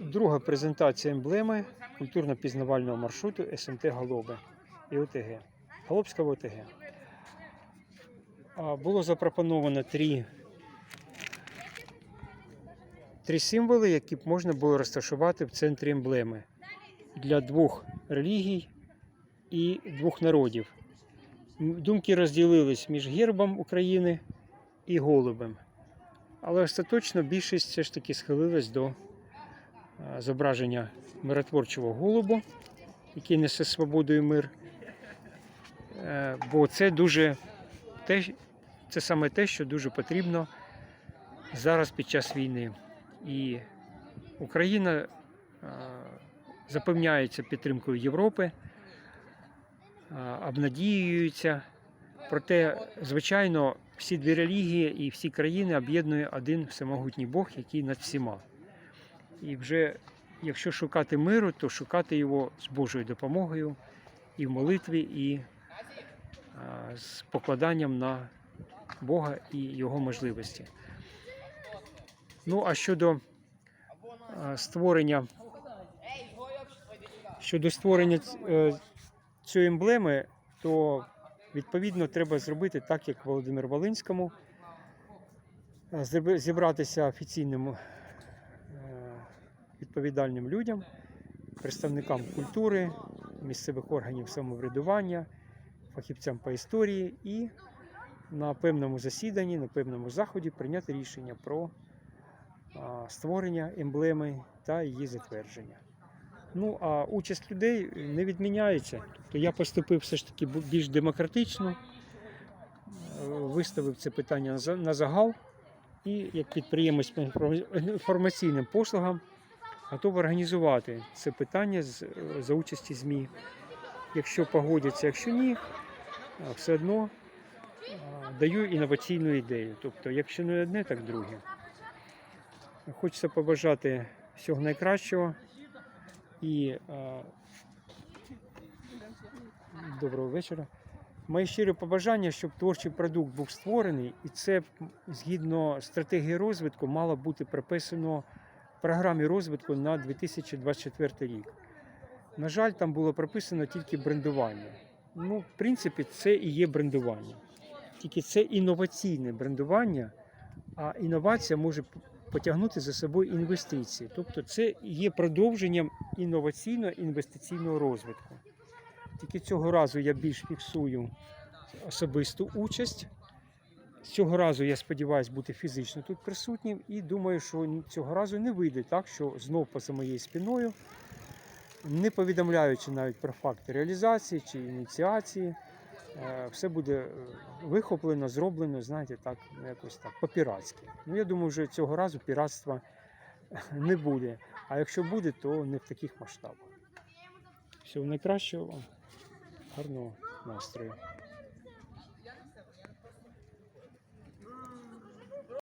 Друга презентація емблеми культурно-пізнавального маршруту СМТ Голоби і ОТГ. Голобська ОТГ. Було запропоновано три, три символи, які б можна було розташувати в центрі емблеми для двох релігій і двох народів. Думки розділились між гербом України і голубем. Але остаточно більшість все ж таки схилилась до зображення миротворчого голубу, який несе свободу і мир. Е, Бо це дуже те, це саме те, що дуже потрібно зараз під час війни. І Україна е, запевняється підтримкою Європи, е, обнадіюється. Проте, звичайно, всі дві релігії і всі країни об'єднує один всемогутній Бог, який над всіма. І вже якщо шукати миру, то шукати його з Божою допомогою і в молитві, і а, з покладанням на Бога і його можливості. Ну, а щодо а, створення, щодо створення е, цієї емблеми, то відповідно треба зробити так, як Володимир Волинському, е, зібратися офіційним відповідальним людям, представникам культури, місцевих органів самоврядування, фахівцям по історії і на певному засіданні, на певному заході прийняти рішення про створення емблеми та її затвердження. Ну, а участь людей не відміняється. Тобто я поступив все ж таки більш демократично, е, виставив це питання на загал і як підприємець по інформаційним послугам готов організувати це питання е, за участі ЗМІ. Якщо погодяться, якщо ні, все одно даю інноваційну ідею. Тобто, якщо не одне, так друге. Хочеться побажати всього найкращого і доброго вечора. Мої щирі побажання, щоб творчий продукт був створений, і це згідно стратегії розвитку мало бути прописано в програмі розвитку на 2024 рік. На жаль, там було прописано тільки брендування. Ну, в принципі, це і є брендування. Тільки це інноваційне брендування, а інновація може потягнути за собою інвестиції. Тобто це є продовженням інноваційного інвестиційного розвитку. Тільки цього разу я більш фіксую особисту участь. Цього разу я сподіваюся бути фізично тут присутнім і думаю, що цього разу не вийде так, що знов поза моєю спиною, не повідомляючи навіть про факти реалізації чи ініціації, е, все буде е, вихоплено, зроблено, знаєте, так, ну, якось так, по-піратськи. Ну, я думаю, що цього разу піратства не буде. А якщо буде, то не в таких масштабах. Всього найкращого гарного настрою.